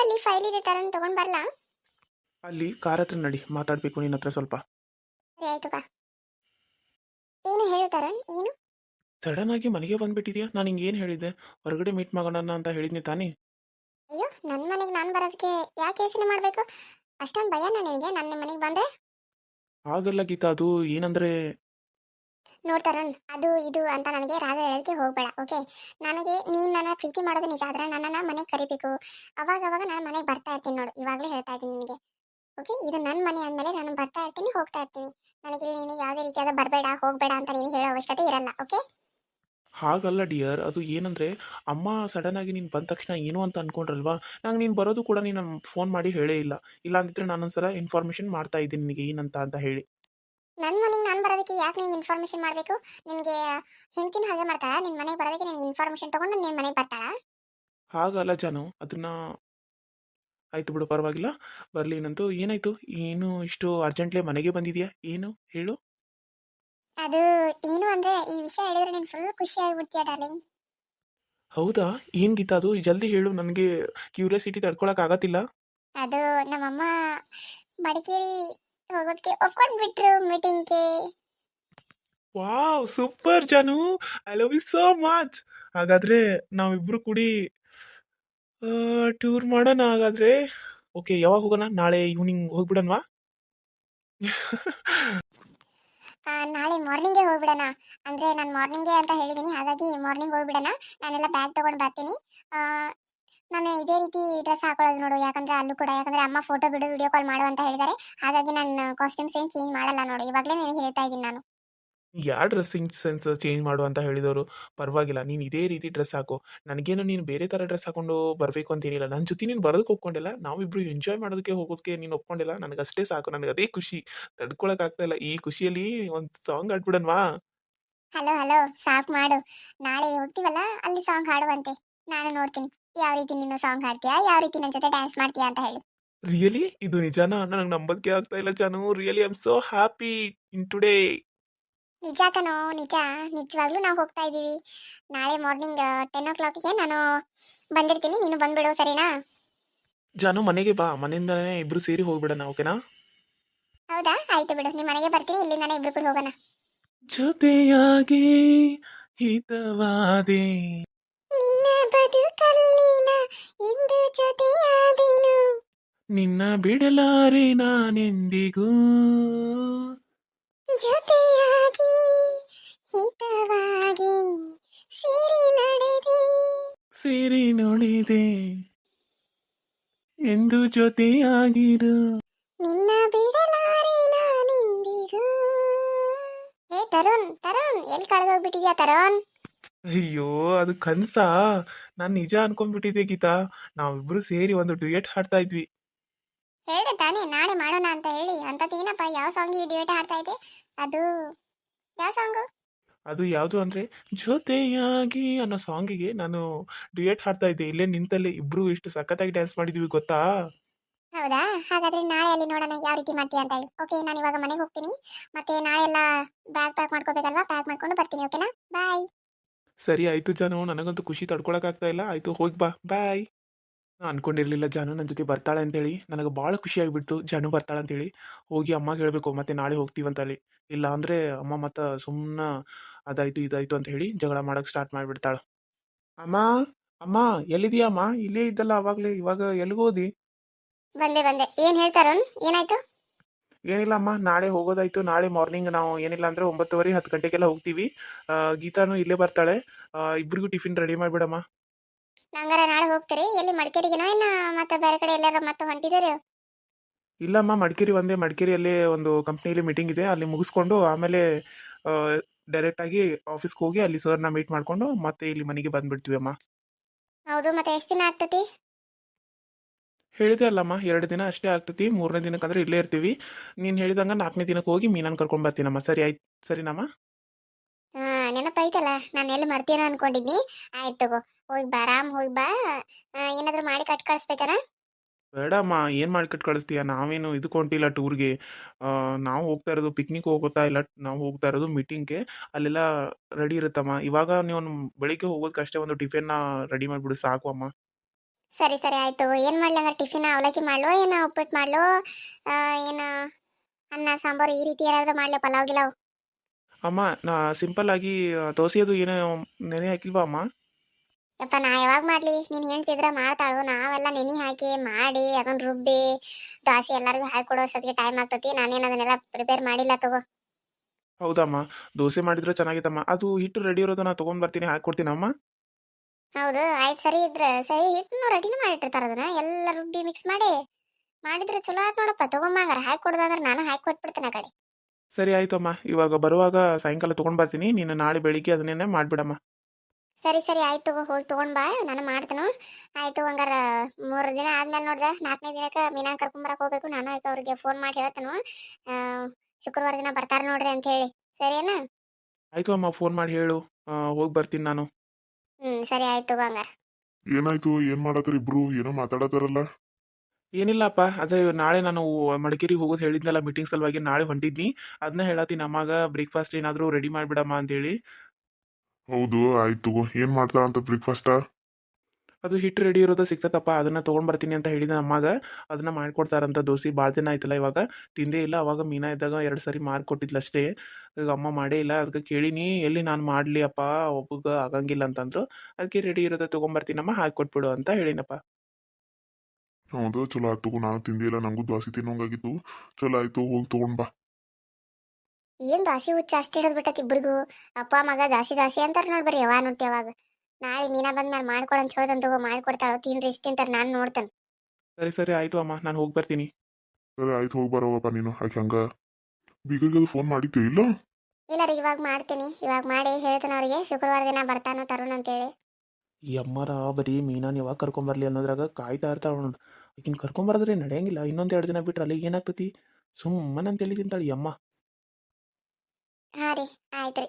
ಕಾರಲ್ಲಿ ಫೈಲ್ ಇದೆ ತರನ್ ತಗೊಂಡ್ ಬರ್ಲಾ? ಅಲ್ಲಿ ಕಾರ್ ಹತ್ರ ನಡಿ ಮಾತಾಡ್ಬೇಕು ನಿನ್ನ ಹತ್ರ ಸ್ವಲ್ಪ. ಸರಿ ಆಯ್ತು ಬಾ. ಏನು ಹೇಳು ತರನ್ ಏನು? ಸಡನ್ ಆಗಿ ಮನೆಗೆ ಬಂದ್ಬಿಟ್ಟಿದ್ಯಾ? ನಾನು ಹಿಂಗೆ ಏನು ಹೇಳಿದ್ದೆ? ಹೊರಗಡೆ ಮೀಟ್ ಮಾಡೋಣ ಅಂತ ಹೇಳಿದ್ನಿ ತಾನೇ? ಅಯ್ಯೋ ನನ್ನ ಮನೆಗೆ ನಾನು ಬರೋದಕ್ಕೆ ಯಾಕೆ ಯೋಚನೆ ಮಾಡಬೇಕು? ಅಷ್ಟೊಂದು ಭಯ ನಿನಗೆ ನನ್ನ ಮನೆಗೆ ಬಂದ್ರೆ? ಆಗಲ್ಲ ಗೀತಾ ಅದು ಏನಂದ್ರೆ ನೋಡ್ತಾರನ್ ಅದು ಇದು ಅಂತ ನನಗೆ ರಾಗ ಹೇಳೋದಕ್ಕೆ ಹೋಗ್ಬೇಡ, ಓಕೆ? ನನಗೆ ನೀನು ನನ್ನ ಪ್ರೀತಿ ಮಾಡೋದು ನಿಜ ಆದ್ರೆ ನನ್ನನ್ನು ಮನೆಗೆ ಕರಿಬೇಕು. ಅವಾಗ ಅವಾಗ ನಾನು ಮನೆಗೆ ಬರ್ತಾ ಇರ್ತೀನಿ ನೋಡು, ಇವಾಗಲೇ ಹೇಳ್ತಾ ಇದ್ದೀನಿ ನಿನಗೆ. ಓಕೆ? ಇದು ನನ್ನ ಮನೆ ಅಂದಮೇಲೆ ನಾನು ಬರ್ತಾ ಇರ್ತೀನಿ, ಹೋಗ್ತಾ ಇರ್ತೀನಿ. ನನಗೆ ನೀನು ಯಾವುದೇ ರೀತಿಯಾದ ಬರಬೇಡ, ಹೋಗಬೇಡ ಅಂತ ನೀನು ಹೇಳೋ ಅವಶ್ಯಕತೆ ಇರಲ್ಲ, ಓಕೆ? ಹಾಗಲ್ಲ ಡಿಯರ್, ಅದು ಏನಂದ್ರೆ ಅಮ್ಮ ಸಡನ್ ಆಗಿ ನೀನು ಬಂದ ತಕ್ಷಣ ಏನು ಅಂತ ಅನ್ಕೊಂಡ್ರಲ್ವಾ? ನಂಗೆ ನೀನು ಬರೋದು ಕೂಡ ನೀನು ಫೋನ್ ಮಾಡಿ ಹೇಳೇ ಇಲ್ಲ. ಇಲ್ಲ ಅಂದಿದ್ರೆ ನಾನೊಂದ್ಸಲ ಇನ್ಫಾರ್ಮೇಶನ್ ಮಾಡ್ತಾ ಇದ್ದೀನಿ ನಿನಗೆ ಏನಂತ ಅಂತ ಹೇಳಿ. ನನ್ನ ಮನೆಗೆ ನಾನು ಬರೋದಕ್ಕೆ ಯಾಕೆ ನೀನು ಇನ್ಫಾರ್ಮೇಷನ್ ಮಾಡಬೇಕು? ನಿನಗೆ ಹೆಂಡ್ತಿನ ಹಾಗೆ ಮಾಡ್ತಾಳ ನಿನ್ನ ಮನೆಗೆ ಬರೋದಕ್ಕೆ ನಿನಗೆ ಇನ್ಫಾರ್ಮೇಶನ್ ತೊಗೊಂಡು ನಿನ್ನ ಮನೆಗೆ ಬರ್ತಾಳ? ಹಾಗಲ್ಲ ಜಾನು ಅದನ್ನ ಆಯ್ತು ಬಿಡು ಪರವಾಗಿಲ್ಲ. ಬರಲಿ ನಂತು ಏನಾಯ್ತು? ಏನು ಇಷ್ಟು ಅರ್ಜೆಂಟ್ಲಿ ಮನೆಗೆ ಬಂದಿದ್ಯಾ? ಏನು? ಹೇಳು. ಅದು ಏನು ಅಂದ್ರೆ ಈ ವಿಷಯ ಹೇಳಿದ್ರೆ ನೀನು ಫುಲ್ ಖುಷಿ ಆಗಿಬಿಡ್ತೀಯ ಡಾರ್ಲಿಂಗ್ ಹೌದಾ? ಏನು ಗೀತಾ ಅದು? ಜಲ್ದಿ ಹೇಳು ನನಗೆ ಕ್ಯೂರಿಯಾಸಿಟಿ ತಡ್ಕೊಳಕ್ ಆಗತ್ತಿಲ್ಲ. ಅದು ನಮ್ಮಮ್ಮ ಮಡಿಕೇರಿ ಹೋಗೋದಕ್ಕೆ ಒಪ್ಕೊಂಡ್ಬಿಟ್ರು ಮೀಟಿಂಗ್ಗೆ. Wow super Janu. I love you so much ಹಾಗಾದ್ರೆ ನಾವಿಬ್ರು ಕೂಡಿ ಟೂರ್ ಮಾಡೋಣ ಹಾಗಾದ್ರೆ. ಓಕೆ ಯಾವಾಗ ಹೋಗೋಣ? ನಾಳೆ ಈವ್ನಿಂಗ್ ಹೋಗ್ಬಿಡೋಣವಾ? ನಾಳೆ ಮಾರ್ನಿಂಗೇ ಹೋಗ್ಬಿಡೋಣ. ಅಂದ್ರೆ ನಾನು ಮಾರ್ನಿಂಗೇ ಅಂತ ಹೇಳಿದ್ದೀನಿ ಹಾಗಾಗಿ ಮಾರ್ನಿಂಗ್ ಹೋಗ್ಬಿಡೋಣ. ನಾನೆಲ್ಲ ಬ್ಯಾಗ್ ತಗೊಂಡು ಬರ್ತೀನಿ. ಆ, ನಾನು ಇದೇ ರೀತಿ ಡ್ರೆಸ್ ಹಾಕೊಳ್ಳೋದು ನೋಡು. ಯಾಕಂದ್ರೆ ಅಲ್ಲೂ ಕೂಡ ಯಾಕಂದ್ರೆ ಅಮ್ಮ ಫೋಟೋ ಬಿಡು ವಿಡಿಯೋ ಕಾಲ್ ಮಾಡು ಅಂತ ಹೇಳಿದ್ದಾರೆ. ಹಾಗಾಗಿ ನನ್ನ ಕಾಸ್ಟ್ಯೂಮ್ಸ್ ಏನು ಚೇಂಜ್ ಮಾಡಲ್ಲ ನೋಡು. ಇವಾಗಲೇ ನನಗೆ ಹೇಳ್ತಾ ಇದ್ದೀನಿ ನಾನು. ಯಾರು ಡ್ರೆಸ್ಸಿಂಗ್ ಸೆನ್ಸ್ ಚೇಂಜ್ ಮಾಡು ಅಂತ ಹೇಳಿದವರು? ಪರವಾಗಿಲ್ಲ. ನೀನು ಇದೇ ರೀತಿ ಡ್ರೆಸ್ ಹಾಕು. ನನಗೇನು ನೀನು ಬೇರೆ ಥರ ಡ್ರೆಸ್ ಹಾಕೊಂಡು ಬರಬೇಕು ಅಂತೇನಿಲ್ಲ ನನ್ನ ಜೊತೆ ನೀನು ಬರೋದಕ್ಕೆ ಒಪ್ಕೊಂಡಿಲ್ಲ. ನಾವಿಬ್ರು ಎಂಜಾಯ್ ಮಾಡೋದಕ್ಕೆ ಹೋಗೋದಕ್ಕೆ ನೀನು ಒಪ್ಕೊಂಡಿಲ್ಲ. ನನಗೆ ಅಷ್ಟೇ ಸಾಕು. ನನಗೆ ಅದೇ ಖುಷಿ. ತಡ್ಕೊಳಕ್ ಆಗ್ತಾ ಇಲ್ಲ. ಈ ಖುಷಿಯಲ್ಲಿ ಒಂದು ಸಾಂಗ್ ಆಡ್ಬಿಡನ್ವಾ ಹಲೋ ಹಲೋ ಸಾಕು ಮಾಡು. ನಾಳೆ ಹೋಗ್ತೀವಲ್ಲ? ಅಲ್ಲಿ ಸಾಂಗ್ ಹಾಡುವಂತೆ. ನಾನು ನೋಡ್ತೀನಿ. ಯಾವ ರೀತಿ ನಿನ್ನ ಸಾಂಗ್ ಹಾಡ್ತೀಯಾ? ಯಾವ ರೀತಿ ನನ್ನ ಜೊತೆ ಡ್ಯಾನ್ಸ್ ಮಾಡ್ತೀಯಾ ಅಂತ ಹೇಳಿ. ರಿಯಲಿ ಇದು ನಿಜಾನ? ನನಗೆ ನಂಬೋದಕ್ಕೆ ಆಗ್ತಾ ಇಲ್ಲ Janu. Really I am so happy in today ನಿಜ ಕಣೋ ನಿಜ. ನಿಜವಾಗ್ಲೂ ನಾವು ಹೋಗ್ತಾ ಇದ್ದೀವಿ ನಾಳೆ ಮಾರ್ನಿಂಗ್ ಟೆನ್ ಓ ಕ್ಲಾಕ್ಗೆ ನಾನು ಬಂದಿರ್ತೀನಿ. ನೀನು ಬಂದ್ಬಿಡು ಸರಿನಾ? ಜಾನು ಮನೆಗೆ ಬಾ. ಮನೆಯಿಂದನೇ ಇಬ್ರು ಸೇರಿ ಹೋಗ್ಬಿಡೋಣ ಓಕೆನಾ ಹೌದಾ? ಆಯ್ತು ಬಿಡು. ನಿಮ್ಮ ಮನೆಗೆ ಬರ್ತೀನಿ ಇಲ್ಲಿಂದಾನೆ ಇಬ್ರು ಕೂಡ ಹೋಗೋಣ. ಜೊತೆಯಾಗಿ ಹಿತವಾದೆ. ನಿನ್ನ ಬದುಕಲ್ಲಿನ ಇಂದು ಜೊತೆಯಾದೆನು. ನಿನ್ನ ಬಿಡಲಾರೆ ನಾನೆಂದಿಗೂ. ಜೊತೆಯಾಗಿ ಹಿತವಾಗಿ ಸೇರಿ ನಡೆದೆ. ಸೇರಿ ನೋಡಿದೆ. ಎಂದು ಜೊತೆಯಾಗಿರು. ನಿನ್ನ ಬಿಡಲಾರೆ ನಾನೆಂದಿಗೂ. ಏ ತರುಣ್ ತರುಣ್ ಎಲ್ಲಿ ಕಳೆದೋಗ್ಬಿಟ್ಟಿದ್ಯಾ ತರುಣ್? ಅಯ್ಯೋ ಅದು ಕನ್ಸಾ? ನಾನು ನಿಜ ಅನ್ಕೊಂಡ್ಬಿಟ್ಟಿದ್ದೆ ಗೀತಾ. ನಾವಿಬ್ರು ಸೇರಿ ಒಂದು ಡ್ಯೂಯೆಟ್ ಹಾಡ್ತಾ ಇದ್ವಿ. ಹೇಳಿದೆ ತಾನೇ ನಾಳೆ ಮಾಡೋಣ ಅಂತ ಹೇಳಿ. ಅಂತದೇನಪ್ಪ ಯಾವ ಸಾಂಗಿಗೆ ಡಿಬೇಟ್ ಆಡ್ತಾ ಇದೆ? ಅದು ಯಾವ ಸಾಂಗು ಅದು ಯಾವುದು ಅಂದ್ರೆ ಜೊತೆಯಾಗಿ ಅನ್ನೋ ಸಾಂಗಿಗೆ ನಾನು ಡ್ಯೂಯೆಟ್ ಹಾಡ್ತಾ ಇದ್ದೆ. ಇಲ್ಲೇ ನಿಂತಲ್ಲೇ ಇಬ್ರು ಇಷ್ಟು ಸಖತ್ತಾಗಿ ಡ್ಯಾನ್ಸ್ ಮಾಡಿದ್ವಿ ಗೊತ್ತಾ? ಹೌದಾ? ಹಾಗಾದ್ರೆ ನಾಳೆ ಅಲ್ಲಿ ನೋಡೋಣ ಯಾವ ರೀತಿ ಮಾಡ್ತೀಯ ಅಂತ ಹೇಳಿ. ಓಕೆ ನಾನು ಇವಾಗ ಮನೆಗೆ ಹೋಗ್ತೀನಿ. ಮತ್ತೆ ನಾಳೆ ಎಲ್ಲ ಬ್ಯಾಗ್ ಪ್ಯಾಕ್ ಮಾಡ್ಕೋಬೇಕಲ್ವಾ? ಪ್ಯಾಕ್ ಮಾಡ್ಕೊಂಡು ಬರ್ತೀನಿ ಓಕೆನಾ ಬಾಯ್ ಸರಿ ಆಯ್ತು ಜಾನು, ನನಗಂತೂ ಖುಷಿ ತಡ್ಕೊಳಕ್ ಆಗ್ತಾ ಇಲ್ಲ. ಆಯ್ತು, ಹೋಗಿ ಬಾ. ಬಾಯ್. ನಾ ಅನ್ಕೊಂಡಿರ್ಲಿಲ್ಲ ಜಾನು ನನ್ನ ಜೊತೆ ಬರ್ತಾಳೆ ಅಂತೇಳಿ. ನನಗೆ ಭಾಳ ಖುಷಿ ಆಗ್ಬಿಡ್ತು ಜಾನು ಬರ್ತಾಳೆ ಅಂತೇಳಿ. ಹೋಗಿ ಅಮ್ಮಗೆ ಹೇಳಬೇಕು, ಮತ್ತೆ ನಾಳೆ ಹೋಗ್ತೀವಂತೇಳಿ ಇಲ್ಲ ಅಂದ್ರೆ ಅಮ್ಮ ಮತ್ತೆ ಸುಮ್ಮನೆ ಅದಾಯ್ತು, ಇದಾಯ್ತು ಅಂತ ಹೇಳಿ ಜಗಳ ಮಾಡಕ್ ಸ್ಟಾರ್ಟ್ ಮಾಡಿಬಿಡ್ತಾಳೆ. ಅಮ್ಮ ಅಮ್ಮ ಎಲ್ಲಿದೀಯ ಅಮ್ಮ? ಇಲ್ಲೇ ಇದ್ದಲ್ಲ ಅವಾಗಲೇ ಇವಾಗ ಎಲ್ಲಿಗೋದಿ ಬಂದೆ ಬಂದೆ. ಏನು ಹೇಳ್ತಾರ ಏನಾಯ್ತು? ಏನಿಲ್ಲ ಅಮ್ಮ ನಾಳೆ ಹೋಗೋದಾಯ್ತು. ನಾಳೆ ಮಾರ್ನಿಂಗ್ ನಾವು ಏನಿಲ್ಲ ಅಂದ್ರೆ ಒಂಬತ್ತುವರೆ ಹತ್ತು ಗಂಟೆಗೆಲ್ಲ ಹೋಗ್ತೀವಿ. ಗೀತಾನು ಇಲ್ಲೇ ಬರ್ತಾಳೆ. ಇಬ್ಬರಿಗೂ ಇಬ್ರಿಗೂ ಟಿಫಿನ್ ರೆಡಿ ಮಾಡಿಬಿಡಮ್ಮ. ನಂಗಾರ ನಾಳೆ ಹೋಗ್ತೀರಿ? ಎಲ್ಲಿ ಮಡಿಕೇರಿಗೆನೋ ಇನ್ನ ಮತ್ತೆ ಬೇರೆ ಕಡೆ ಎಲ್ಲಾರ ಮತ್ತೆ ಹೊಂಟಿದ್ದೀರಿ ಇಲ್ಲಮ್ಮ ಮಡಿಕೇರಿ ಒಂದೇ. ಮಡಿಕೇರಿಯಲ್ಲಿ ಒಂದು ಕಂಪ್ನಿಯಲ್ಲಿ ಮೀಟಿಂಗ್ ಇದೆ. ಅಲ್ಲಿ ಮುಗಿಸ್ಕೊಂಡು ಆಮೇಲೆ ಡೈರೆಕ್ಟ್ ಆಗಿ ಆಫೀಸ್ಗೆ ಹೋಗಿ ಅಲ್ಲಿ ಸರ್ನ ಮೀಟ್ ಮಾಡ್ಕೊಂಡು ಮತ್ತೆ ಇಲ್ಲಿ ಮನೆಗೆ ಬಂದ್ಬಿಡ್ತೀವಿ ಅಮ್ಮ. ಹೌದು ಮತ್ತೆ ಎಷ್ಟು ದಿನ ಆಗ್ತತಿ? ಹೇಳಿದೆ ಅಲ್ಲಮ್ಮ ಎರಡು ದಿನ ಅಷ್ಟೇ ಆಗ್ತತಿ ಮೂರನೇ ದಿನಕ್ಕಂದ್ರೆ ಇಲ್ಲೇ ಇರ್ತೀವಿ. ನೀನು ಹೇಳಿದಂಗ ನಾಲ್ಕನೇ ದಿನಕ್ಕೆ ಹೋಗಿ ಮೀನನ್ ಕರ್ಕೊಂಡ್ ಬರ್ತೀನಮ್ಮ. ಸರಿ ಆಯ್ತು ಸರಿನಮ್ಮ? ಹಾ ನೆನಪೈತಲ್ಲ ನಾನು ಎಲ್ಲಿ ಮರ್ತೀನೋ ಅನ್ಕೊಂಡಿದ್ನಿ. ಆಯ್ತು ತಗೋ ಹೋಗಿ ಬಾ ಆರಾಮ್ ಹೋಗಿ ಬಾ. ಏನಾದ್ರೂ ಮಾಡಿ ಕಟ್ ಕಳಿಸ್ಬೇಕಾನ? ಬೇಡಮ್ಮ ಏನು ಮಾಡಿ ಕಟ್ ಕಳಿಸ್ತೀಯ? ನಾವೇನು ಇದ್ಕೊಂಡಿಲ್ಲ ಟೂರ್ಗೆ. ನಾವು ಹೋಗ್ತಾ ಇರೋದು ಪಿಕ್ನಿಕ್ ಹೋಗ್ತಾ ಇಲ್ಲ ನಾವು ಹೋಗ್ತಾ ಇರೋದು ಮೀಟಿಂಗ್ಗೆ ಅಲ್ಲೆಲ್ಲ ರೆಡಿ ಇರುತ್ತಮ್ಮ. ಇವಾಗ ನೀವು ಬೆಳಿಗ್ಗೆ ಹೋಗೋದಕ್ಕಷ್ಟೇ ಒಂದು ಟಿಫಿನ್ನ ರೆಡಿ ಮಾಡಿಬಿಡು ಸಾಕು ಅಮ್ಮ. ಸರಿ ಸರಿ ಆಯಿತು. ಏನು ಮಾಡಲಿ ಅಂದ್ರೆ ಟಿಫಿನ್ ಅವಲಕ್ಕಿ ಮಾಡ್ಲೋ ಏನು ಉಪ್ಪಿಟ್ಟು ಮಾಡ್ಲೋ? ಏನು ಅನ್ನ ಸಾಂಬಾರು ಈ ರೀತಿ ಏನಾದ್ರೂ ಮಾಡ್ಲೋ ಪಲಾವ್ ಗಿಲಾವ್? ಅಮ್ಮ ನಾ ಸಿಂಪಲ್ ಆಗಿ ದೋಸೆ ಅದು ಏನು ನೆನೆ ಹಾಕಿಲ್ವಾ ಅಮ್ಮ? ಯಪ್ಪ ನಾ ಯಾವಾಗ ಮಾಡಲಿ? ನೀನು ಹೇಳ್ತಿದ್ರೆ ಮಾಡ್ತಾಳು. ನಾವೆಲ್ಲ ನೆನೆ ಹಾಕಿ ಮಾಡಿ ಅದನ್ನ ರುಬ್ಬಿ ದೋಸೆ ಎಲ್ಲರಿಗೂ ಹಾಕಿ ಕೊಡೋಷ್ಟೊತ್ತಿಗೆ ಟೈಮ್ ಆಗ್ತತಿ. ನಾನೇನು ಅದನ್ನೆಲ್ಲ ಪ್ರಿಪೇರ್ ಮಾಡಿಲ್ಲ ತಗೋ. ಹೌದಮ್ಮ ದೋಸೆ ಮಾಡಿದ್ರೆ ಚೆನ್ನಾಗಿತ್ತಮ್ಮ. ಅದು ಹಿಟ್ಟು ರೆಡಿ ಇರೋದು ನಾ ತೊಗೊಂಡು ಬರ್ತೀನಿ ಹಾಕ್ಕೊಡ್ತೀನಿ ಅಮ್ಮ? ಹೌದು ಆಯ್ತು ಸರಿ ಇದ್ರೆ. ಸರಿ ಹಿಟ್ಟನ್ನು ರೆಡಿನೂ ಮಾಡಿಟ್ಟಿರ್ತಾರ ಅದನ್ನ. ಎಲ್ಲ ರುಬ್ಬಿ ಮಿಕ್ಸ್ ಮಾಡಿ ಮಾಡಿದ್ರೆ ಚಲೋ ಆಯ್ತು ನೋಡಪ್ಪ. ತಗೊಂಬಂಗಾರ ಹಾಕಿ ಕೊಡೋದಾದ್ರೆ ನಾನು ಹಾಕಿ ಕೊಟ್ಬಿಡ್ತೇನೆ ಆ ಕಡೆ. ಸರಿ ಆಯ್ತಮ್ಮ ಇವಾಗ ಬರುವಾಗ ಸಾಯಂಕಾಲ ತೊಗೊಂಡ್ ಬರ್ತೀನಿ. ನೀನು ನಾಳೆ ಬೆಳಿಗ್ಗೆ ಅದನ್ನೇ ಮಾಡಿಬಿಡಮ್ಮ. ಸರಿ ಸರಿ ಆಯ್ತು ತಗೋ. ಹೋಗಿ ತಗೊಂಡ್ ಬಾ. ನಾನು ಮಾಡ್ತೇನೆ. ಆಯ್ತು ಹಂಗಾರ ಮೂರು ದಿನ ಆದ್ಮೇಲೆ ನೋಡ್ದೆ. ನಾಲ್ಕನೇ ದಿನಕ್ಕೆ ಮೀನಾನ್ ಕರ್ಕೊಂಬರಕ್ ಹೋಗ್ಬೇಕು. ನಾನು ಆಯ್ತು ಅವ್ರಿಗೆ ಫೋನ್ ಮಾಡಿ ಹೇಳ್ತೇನೆ. ಶುಕ್ರವಾರ ದಿನ ಬರ್ತಾರೆ ನೋಡ್ರಿ ಅಂತ ಹೇಳಿ. ಸರಿನಾ ಆಯ್ತು ಅಮ್ಮ ಫೋನ್ ಮಾಡಿ ಹೇಳು. ಹೋಗಿ ಬರ್ತೀನಿ ನಾನು. ಹ್ಮ್ ಸರಿ ಆಯ್ತು ಹಂಗಾರ. ಏನಾಯ್ತು? ಏನ್ ಮಾಡತ್ರಿ ಇಬ್ರು? ಏನೋ ಮಾತಾಡತಾರಲ್ಲ? ಏನಿಲ್ಲಪ್ಪ ಅದೇ ನಾಳೆ ನಾನು ಮಡಿಕೇರಿ ಹೋಗೋದು ಹೇಳಿದ್ನಲ್ಲ ಮೀಟಿಂಗ್ ಸಲುವಾಗಿ ನಾಳೆ ಹೊಂಟಿದ್ನಿ. ಅದನ್ನ ಹೇಳತ್ತೀನಿ ಅಮ್ಮಾಗ ಬ್ರೇಕ್ಫಾಸ್ಟ್ ಏನಾದರೂ ರೆಡಿ ಮಾಡಿಬಿಡಮ್ಮ ಅಂತೇಳಿ. ಹೌದು ಆಯ್ತು ಏನ್ ಮಾಡ್ತಾರಂತ ಬ್ರೇಕ್ಫಾಸ್ಟ್ ಅದು ಹಿಟ್ಟು ರೆಡಿ ಇರೋದು ಸಿಗ್ತದಪ್ಪ ಅದನ್ನ ತೊಗೊಂಡು ಬರ್ತೀನಿ ಅಂತ ಹೇಳಿದ ಅಮ್ಮಾಗ ಅದನ್ನ ಮಾಡ್ಕೊಡ್ತಾರಂತ ದೋಸೆ ಭಾಳ ದಿನ ಆಯ್ತಲ್ಲ ಇವಾಗ. ತಿಂದೇ ಇಲ್ಲ ಅವಾಗ ಮೀನಾ ಇದ್ದಾಗ ಎರಡು ಸರಿ ಮಾಡ್ಕೊಟ್ಟಿದ್ಲು ಅಷ್ಟೇ. ಈಗ ಅಮ್ಮ ಮಾಡೇ ಇಲ್ಲ ಅದಕ್ಕೆ ಕೇಳಿನಿ ಎಲ್ಲಿ ನಾನು ಮಾಡಲಿ ಅಪ್ಪ ಒಬ್ಬಗ ಆಗಂಗಿಲ್ಲ ಅಂತಂದ್ರು. ಅದಕ್ಕೆ ರೆಡಿ ಇರೋದ ತೊಗೊಂಬರ್ತೀನಮ್ಮ ಹಾಕಿ ಕೊಟ್ಬಿಡು ಅಂತ ಹೇಳಿನಪ್ಪ. ಹೌದು ಚಲೋ ಆಯ್ತು ನಾನು ತಿಂದಿಲ್ಲ ನಂಗೂ ದ್ವಾಸಿ ತಿನ್ನೋಂಗಾಗಿತ್ತು. ಚಲೋ ಆಯ್ತು ಹೋಗಿ ತಗೊಂಡ್ ಬಾ. ಏನ್ ದಾಸಿ ಹುಚ್ಚ ಅಷ್ಟೇ ಹಿಡಿದ್ ಇಬ್ರಿಗೂ. ಅಪ್ಪ ಮಗ ದಾಸಿ ದಾಸಿ ಅಂತಾರ ನೋಡ್ಬರಿ ಯಾವ ಯಾವಾಗ ನೋಡ್ತಿ ಯಾವಾಗ. ನಾಳೆ ಮೀನಾ ಬಂದ್ಮೇಲೆ ಮಾಡ್ಕೊಡ ಅಂತ ಹೇಳ್ದಂತ ತಗೋ ಮಾಡ್ಕೊಡ್ತಾಳ ತಿನ್ರಿ ಇಷ್ಟ ತಿಂತಾರ ನಾನು ನೋಡ್ತೇನೆ. ಸರಿ ಸರಿ ಆಯ್ತು ಅಮ್ಮ ನಾನು ಹೋಗಿ ಬರ್ತೀನಿ. ಸರಿ ಆಯ್ತು ಹೋಗಿ ಬರೋವಪ್ಪ ನೀನು ಆಕೆ ಹಂಗ. ಬೀಗರಿಗೆ ಫೋನ್ ಮಾಡಿದ್ದೆ ಇಲ್ಲ? ಇಲ್ಲ ರೀ ಇವಾಗ ಮಾಡ್ತೀನಿ ಇವಾಗ ಮಾಡಿ ಹೇಳ್ತೇನೆ ಅವ್ರಿಗೆ ಶುಕ್ರವಾರ ದಿನ ಬರ್ತಾನೋ ತರುಣ್ ಅಂತೇಳಿ ಈ ಅಮ್ಮರ ಬರೀ ಮೀನಾನ್ ಯಾವಾಗ ಕರ್ಕೊಂಬರ್ಲಿ ಅನ್ನೋದ್ರಾಗ ಕಾಯ್ತಾ ಇರ್ತಾಳ ನೋಡು. ಆಕಿನ ಕರ್ಕೊಂಬರದ್ರೆ ನಡೆಯಂಗಿಲ್ಲ ಇನ್ನೊಂದ್ ಎರಡು ದಿನ ಬಿಟ್ರೆ ಅಲ್ಲಿ ಏನಾಗ್ತತಿ? ಸುಮ್ಮನೆ ಅಂತ ಹೇಳಿ ತಿಂತಾಳೆ ಈ ಅಮ್ಮ? ಹಾ ರೀ ಆಯ್ತು ರೀ.